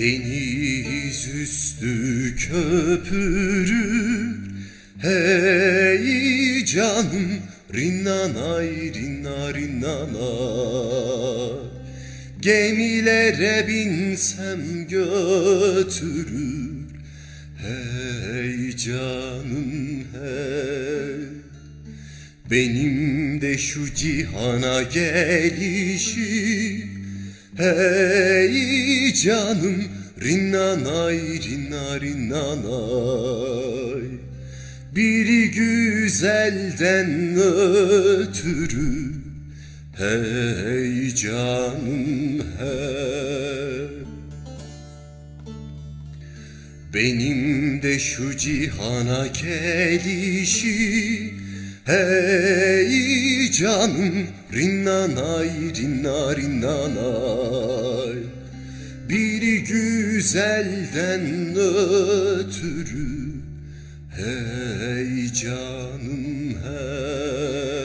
Deniz üstü köpürür Hey canım rinnanay rinna Gemilere binsem götürür Hey canım hey. Benim de şu cihana gelişi Hey canım rinnanay rinna rinnanay Biri güzelden ötürü. Hey canım hey. Benim de şu cihana gelişi. Hey canım rinnanay rinna rinnanay Bir güzelden ötürü Hey canım hey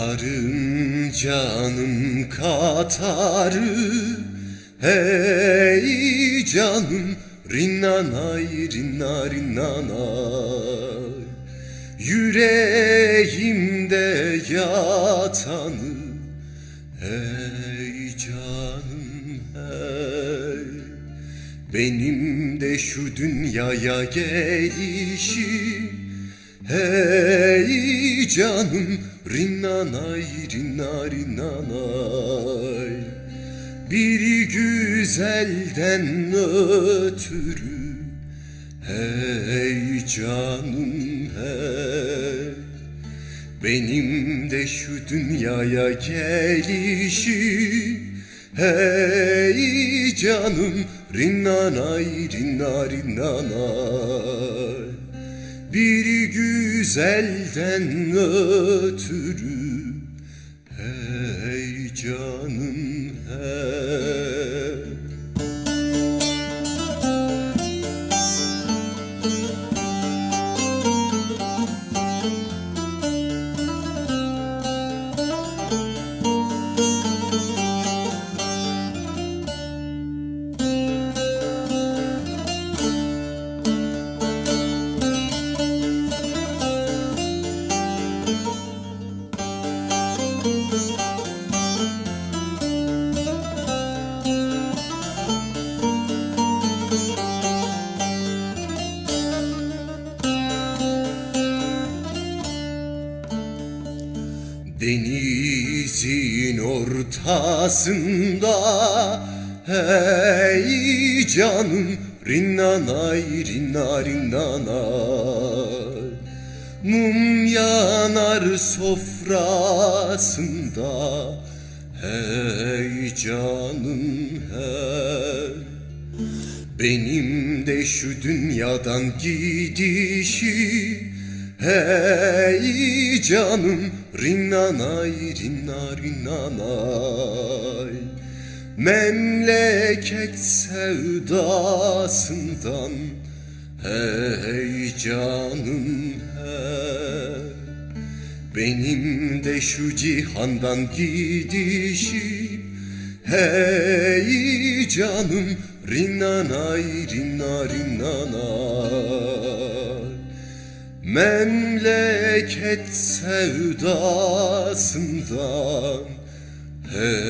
Karıncanın katarı Hey canım rinnanay rinna rinnanay Yüreğimde yatanı Hey canım hey. Benim de şu dünyaya gelişim Hey canım rinnanay rinna rinnanay Bir güzelden ötürü Hey canım hey. Benim de şu dünyaya gelişi Hey canım rinnanay rinna rinnanay bir güzelden ötürü Hey Denizin ortasında Hey canım rinnanay rinna rinnanay Mum yanar sofrasında Hey canım hey. Benim de şu dünyadan gidişi Hey canım rinnanay rinna rinnanay. Memleket sevdasından Hey canım hey. Benim de şu cihandan gidişim Hey canım. Rinnanay rinna rinnanay Memleket sevdasından Hey